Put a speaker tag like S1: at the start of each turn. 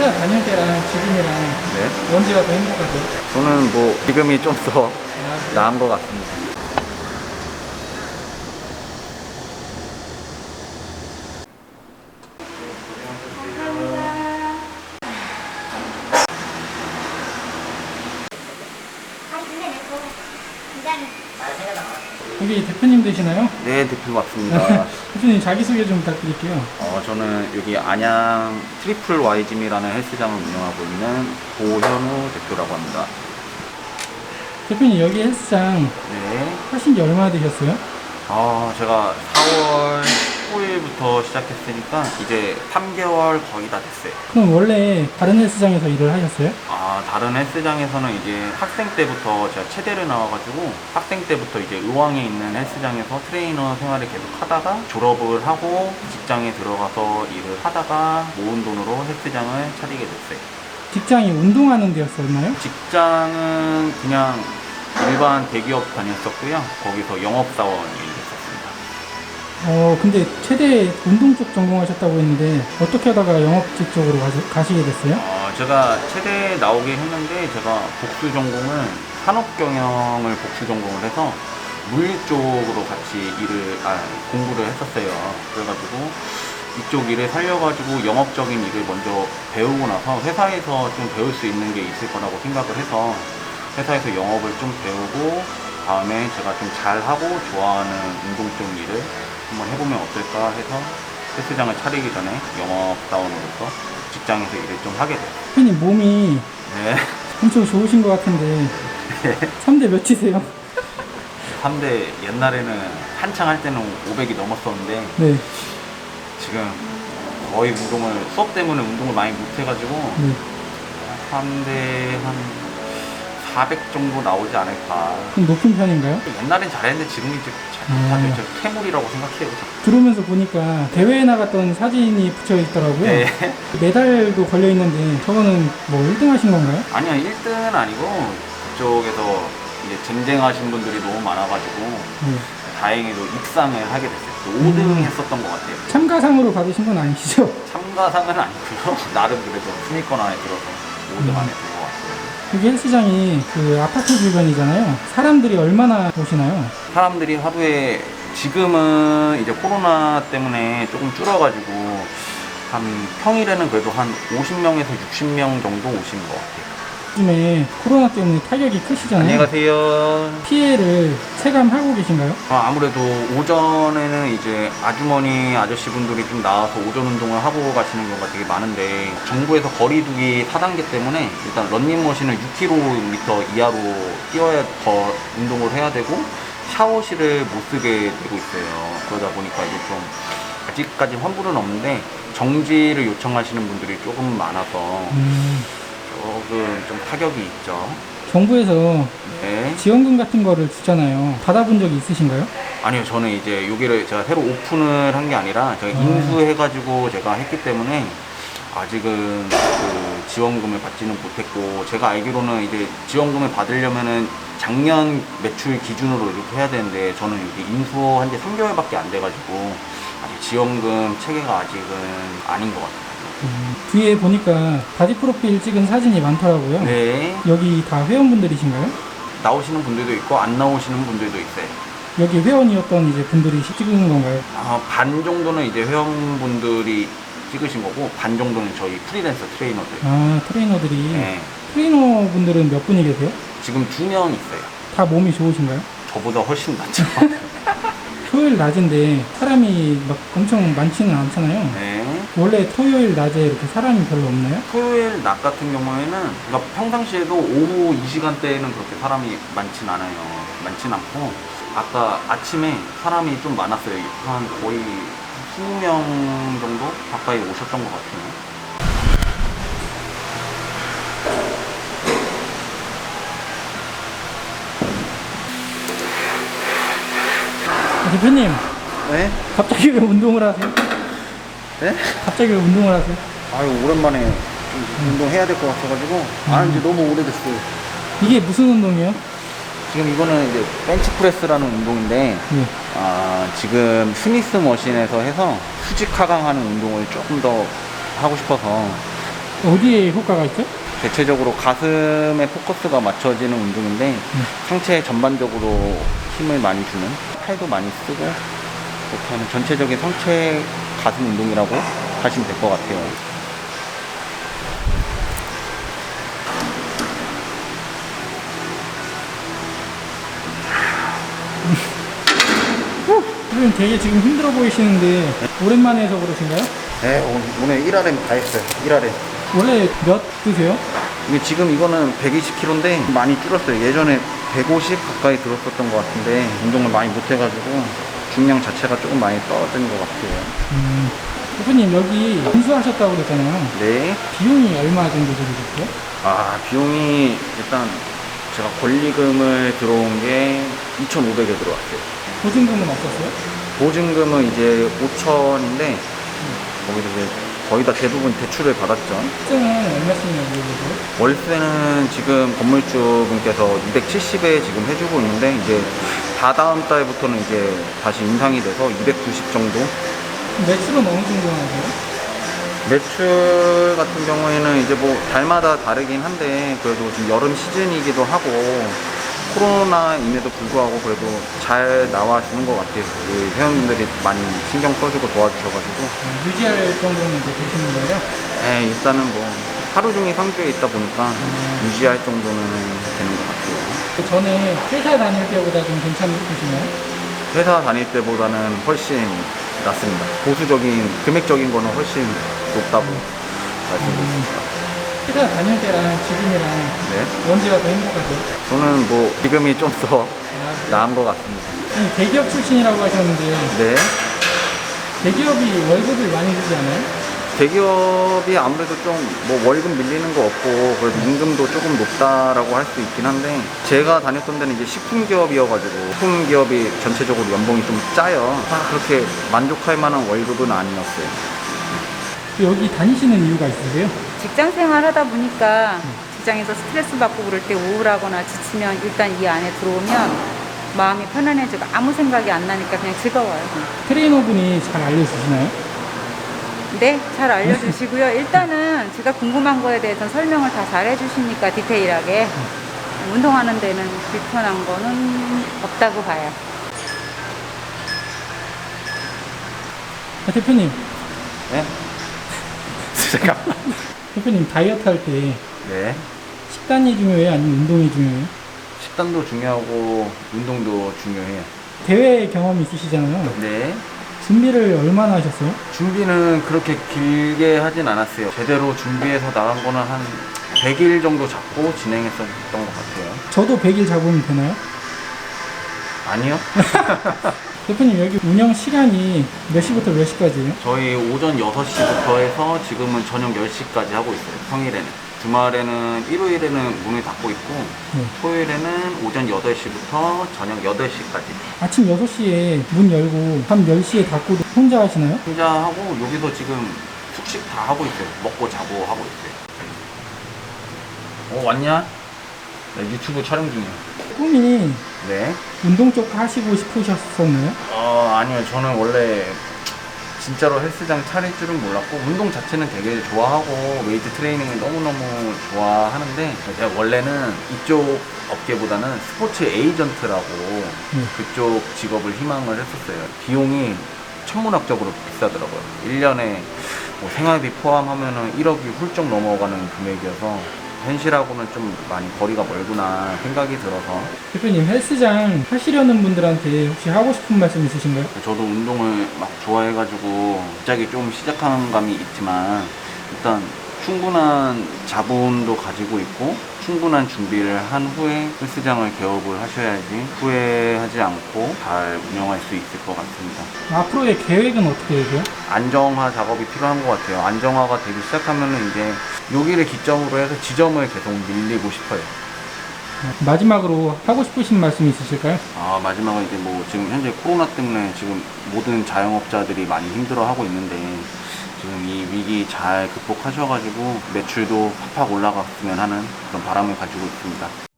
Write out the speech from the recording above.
S1: 회사 다닐 때랑 지금이랑
S2: 네.
S1: 언제가 더 행복하세요?
S2: 저는 뭐 지금이 좀더
S1: 아,
S2: 나은 것 같습니다.
S1: 여기 대표님 되시나요?
S2: 네, 대표 맞습니다.
S1: 대표님 자기소개 좀 부탁드릴게요.
S2: 어, 저는 여기 안양 트리플 와이짐이라는 헬스장을 운영하고 있는 고현우 대표라고 합니다.
S1: 대표님 여기 헬스장
S2: 네.
S1: 하신 지 얼마나 되셨어요?
S2: 아, 제가 4월 19일부터 시작했으니까 이제 3개월 거의 다 됐어요.
S1: 그럼 원래 다른 헬스장에서 일을 하셨어요?
S2: 아, 다른 헬스장에서는 이제 학생 때부터 제가 체대를 나와가지고 학생 때부터 이제 의왕에 있는 헬스장에서 트레이너 생활을 계속 하다가 졸업을 하고 직장에 들어가서 일을 하다가 모은 돈으로 헬스장을 차리게 됐어요.
S1: 직장이 운동하는 데였었나요?
S2: 직장은 그냥 일반 대기업 다녔었고요. 거기서 영업사원 일했었습니다.
S1: 어 근데 최대 운동 쪽 전공하셨다고 했는데 어떻게 하다가 영업직 쪽으로 가시, 가시게 됐어요?
S2: 어, 제가 체대에 나오긴 했는데 제가 복수 전공을 산업경영을 복수 전공을 해서 물 쪽으로 같이 일을 아, 공부를 했었어요. 그래가지고 이쪽 일을 살려가지고 영업적인 일을 먼저 배우고 나서 회사에서 좀 배울 수 있는 게 있을 거라고 생각을 해서 회사에서 영업을 좀 배우고 다음에 제가 좀 잘하고 좋아하는 운동 쪽 일을 한번 해보면 어떨까 해서 헬스장을 차리기 전에 영업사원으로서 직장에서 일을 좀 하게 됐어요.
S1: 대표님 몸이
S2: 네.
S1: 엄청 좋으신 것 같은데 3대 몇이세요?
S2: 3대 옛날에는 한창 할 때는 500이 넘었었는데
S1: 네,
S2: 지금 거의 운동을 수업 때문에 운동을 많이 못 해가지고
S1: 네.
S2: 3대 한 400 정도 나오지 않을까.
S1: 좀 높은 편인가요?
S2: 옛날엔 잘했는데 지금은 이제 잘
S1: 아.
S2: 못하죠. 저 태물이라고 생각해요.
S1: 들어오면서 보니까 대회에 나갔던 사진이 붙여 있더라고요.
S2: 네.
S1: 메달도 걸려 있는데 저거는 뭐 1등 하신 건가요?
S2: 아니요, 1등은 아니고 그쪽에서 이제 쟁쟁하신 분들이 너무 많아가지고
S1: 네.
S2: 다행히도 입상을 하게 됐어요. 5등
S1: 음.
S2: 했었던 것 같아요.
S1: 참가상으로 받으신 건 아니시죠?
S2: 참가상은 아니고요. 나름 그래도 순위권 안에 들어서 5등
S1: 음.
S2: 안에 같아요.
S1: 여기 헬스장이 그 아파트 주변이잖아요. 사람들이 얼마나 오시나요?
S2: 사람들이 하루에 지금은 이제 코로나 때문에 조금 줄어가지고 한 평일에는 그래도 한 50명에서 60명 정도 오시는 것 같아요.
S1: 요즘에 코로나 때문에 타격이 크시잖아요.
S2: 안녕히 가세요.
S1: 피해를 체감하고 계신가요?
S2: 어, 아무래도 오전에는 이제 아주머니 아저씨 분들이 좀 나와서 오전 운동을 하고 가시는 경우가 되게 많은데 정부에서 거리두기 4단계 때문에 일단 런닝머신을 6km 이하로 뛰어야 더 운동을 해야 되고 샤워실을 못 쓰게 되고 있어요. 그러다 보니까 이제 좀 아직까지 환불은 없는데 정지를 요청하시는 분들이 조금 많아서
S1: 음,
S2: 조금 좀 타격이 있죠.
S1: 정부에서
S2: 네.
S1: 지원금 같은 거를 주잖아요. 받아본 적이 있으신가요?
S2: 아니요, 저는 이제 여기를 제가 새로 오픈을 한 게 아니라 제가
S1: 아.
S2: 인수해가지고 제가 했기 때문에 아직은 그 지원금을 받지는 못했고 제가 알기로는 이제 지원금을 받으려면은 작년 매출 기준으로 이렇게 해야 되는데 저는 여기 인수한 지 3개월밖에 안 돼가지고 아직 지원금 체계가 아직은 아닌 것 같아요.
S1: 음, 뒤에 보니까 바디 프로필 찍은 사진이 많더라고요.
S2: 네,
S1: 여기 다 회원분들이신가요?
S2: 나오시는 분들도 있고 안 나오시는 분들도 있어요.
S1: 여기 회원이었던 이제 분들이 찍은 건가요?
S2: 아, 반 정도는 이제 회원분들이 찍으신 거고 반 정도는 저희 프리랜서 트레이너들.
S1: 아 트레이너들이
S2: 네.
S1: 트레이너 분들은 몇 분이 계세요?
S2: 지금 두 명 있어요.
S1: 다 몸이 좋으신가요?
S2: 저보다 훨씬 낫죠.
S1: 토요일 낮인데 사람이 막 엄청 많지는 않잖아요.
S2: 네.
S1: 원래 토요일 낮에 이렇게 사람이 별로 없나요?
S2: 토요일 낮 같은 경우에는 그러니까 평상시에도 오후 이 시간대에는 그렇게 사람이 많진 않아요. 많진 않고 아까 아침에 사람이 좀 많았어요. 한 거의 20명 정도 가까이 오셨던 것 같아요.
S1: 아, 대표님
S2: 네?
S1: 갑자기 왜 운동을 하세요?
S2: 네?
S1: 갑자기 왜 운동을 하세요?
S2: 아유 오랜만에 좀 운동해야 될 것 같아가지고 안 한 지 너무 오래됐어요.
S1: 이게 무슨 운동이에요?
S2: 지금 이거는 이제 벤치프레스라는 운동인데
S1: 네.
S2: 아, 지금 스미스 머신에서 해서 수직 하강하는 운동을 조금 더 하고 싶어서
S1: 어디에 효과가 있죠?
S2: 대체적으로 가슴에 포커스가 맞춰지는 운동인데 상체 전반적으로 힘을 많이 주는 팔도 많이 쓰고 그렇게 하는 전체적인 상체 가슴 운동이라고 하시면 될 것 같아요.
S1: 선생님 되게 지금 힘들어 보이시는데 오랜만에 해서 그러신가요?
S2: 네, 오늘 1RM 다 했어요. 1RM.
S1: 원래 몇 드세요?
S2: 이게 지금 이거는 120kg인데 많이 줄었어요. 예전에 150 가까이 들었었던 것 같은데 운동을 많이 못 해가지고 중량 자체가 조금 많이 떨어진 것 같아요.
S1: 음, 대표님 여기 인수하셨다고 그랬잖아요.
S2: 네.
S1: 비용이 얼마 정도 들으셨어요?
S2: 아, 비용이 일단 제가 권리금을 들어온 게 2,500에 들어왔어요.
S1: 보증금은 없었어요?
S2: 보증금은 이제 5천인데 거기서 이제 거의 다 대부분 대출을 받았죠.
S1: 학생은 얼마씩이나 물어보세요?
S2: 월세는 지금 건물주분께서 270에 지금 해주고 있는데 이제 다다음 달부터는 이제 다시 인상이 돼서 290 정도.
S1: 매출은 어느 정도 하세요?
S2: 매출 같은 경우에는 이제 뭐 달마다 다르긴 한데 그래도 지금 여름 시즌이기도 하고 코로나임에도 불구하고 그래도 잘 나와주는 것 같아요. 그 회원님들이 많이 신경 써주고 도와주셔가지고
S1: 어, 유지할 정도는 이제 되시는 거예요?
S2: 에 일단은 뭐 하루 종일 상주에 있다 보니까 유지할 정도는 되는 것 같아요.
S1: 그 전에 회사 다닐 때보다 좀 괜찮으시나요?
S2: 회사 다닐 때보다는 훨씬 낫습니다. 보수적인 금액적인 거는 훨씬 높다고 말씀드립니다.
S1: 회사 다닐 때랑 지금이랑
S2: 네,
S1: 언제가 더 행복하세요?
S2: 저는 뭐 지금이 좀 더
S1: 아,
S2: 나은 것 같습니다.
S1: 아니, 대기업 출신이라고 하셨는데
S2: 네,
S1: 대기업이 월급을 많이 주지 않아요?
S2: 대기업이 아무래도 좀 뭐 월급 밀리는 거 없고 그래도 임금도 조금 높다라고 할 수 있긴 한데 제가 다녔던 데는 이제 식품 기업이어가지고 식품 기업이 전체적으로 연봉이 좀 짜요. 아, 그렇게 만족할 만한 월급은 아니었어요.
S1: 여기 다니시는 이유가 있으세요?
S3: 직장 생활 하다 보니까 직장에서 스트레스 받고 그럴 때 우울하거나 지치면 일단 이 안에 들어오면 마음이 편안해지고 아무 생각이 안 나니까 그냥 즐거워요.
S1: 트레이너분이 잘 알려주시나요?
S3: 네, 잘 알려주시고요. 일단은 제가 궁금한 거에 대해서 설명을 다 잘 해주시니까 디테일하게 운동하는 데는 불편한 거는 없다고 봐요.
S1: 아, 대표님,
S2: 네? 잠깐만.
S1: 대표님 다이어트 할 때
S2: 네.
S1: 식단이 중요해요? 아니면 운동이 중요해요?
S2: 식단도 중요하고 운동도 중요해요.
S1: 대회 경험이 있으시잖아요.
S2: 네.
S1: 준비를 얼마나 하셨어요?
S2: 준비는 그렇게 길게 하진 않았어요. 제대로 준비해서 나간 거는 한 100일 정도 잡고 진행했었던 것 같아요.
S1: 저도 100일 잡으면 되나요?
S2: 아니요.
S1: 대표님 여기 운영 시간이 몇 시부터 몇 시까지예요?
S2: 저희 오전 6시부터 해서 지금은 저녁 10시까지 하고 있어요. 평일에는. 주말에는 일요일에는 문을 닫고 있고
S1: 네.
S2: 토요일에는 오전 8시부터 저녁 8시까지
S1: 아침 6시에 문 열고 밤 10시에 닫고 혼자 하시나요?
S2: 혼자 하고 여기서 지금 숙식 다 하고 있어요. 먹고 자고 하고 있어요. 어 왔냐? 나 유튜브 촬영 중이야.
S1: 꿈이
S2: 네.
S1: 운동 쪽 하시고 싶으셨었나요?
S2: 어 아니요 저는 원래 진짜로 헬스장 차릴 줄은 몰랐고 운동 자체는 되게 좋아하고 웨이트 트레이닝을 너무너무 좋아하는데 제가 원래는 이쪽 업계보다는 스포츠 에이전트라고
S1: 네.
S2: 그쪽 직업을 희망을 했었어요 비용이 천문학적으로 비싸더라고요 1년에 뭐 생활비 포함하면은 1억이 훌쩍 넘어가는 금액이어서 현실하고는 좀 많이 거리가 멀구나 생각이 들어서
S1: 대표님 헬스장 하시려는 분들한테 혹시 하고 싶은 말씀 있으신가요?
S2: 저도 운동을 막 좋아해가지고 갑자기 좀 시작한 감이 있지만 일단 충분한 자본도 가지고 있고 충분한 준비를 한 후에 헬스장을 개업을 하셔야지 후회하지 않고 잘 운영할 수 있을 것 같습니다.
S1: 앞으로의 계획은 어떻게 되세요?
S2: 안정화 작업이 필요한 것 같아요. 안정화가 되기 시작하면은 이제 여기를 기점으로 해서 지점을 계속 밀리고 싶어요.
S1: 마지막으로 하고 싶으신 말씀 있으실까요?
S2: 아 마지막은 이제 뭐 지금 현재 코로나 때문에 지금 모든 자영업자들이 많이 힘들어하고 있는데 지금 이 위기 잘 극복하셔가지고 매출도 팍팍 올라갔으면 하는 그런 바람을 가지고 있습니다.